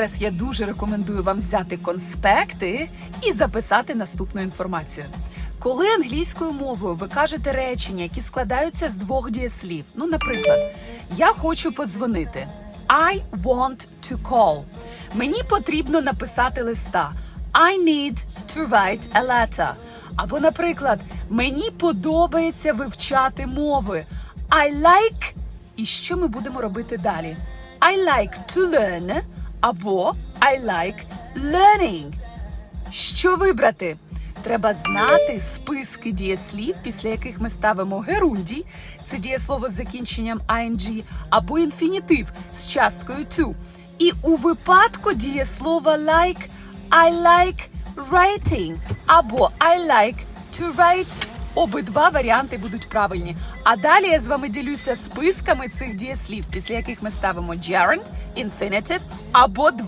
Зараз я дуже рекомендую вам взяти конспекти і записати наступну інформацію. Коли англійською мовою ви кажете речення, які складаються з двох дієслів, ну, наприклад, я хочу подзвонити. I want to call. Мені потрібно написати листа. I need to write a letter. Або, наприклад, мені подобається вивчати мови. I like. І що ми будемо робити далі? I like to learn або I like learning. Що вибрати? Треба знати списки дієслів, після яких ми ставимо герундій, це дієслово з закінченням ing, або інфінітив з часткою to. І у випадку дієслова like I like writing або I like to write. Обидва варіанти будуть правильні. А далі я з вами ділюся списками цих дієслів, після яких ми ставимо gerund, infinitive або два.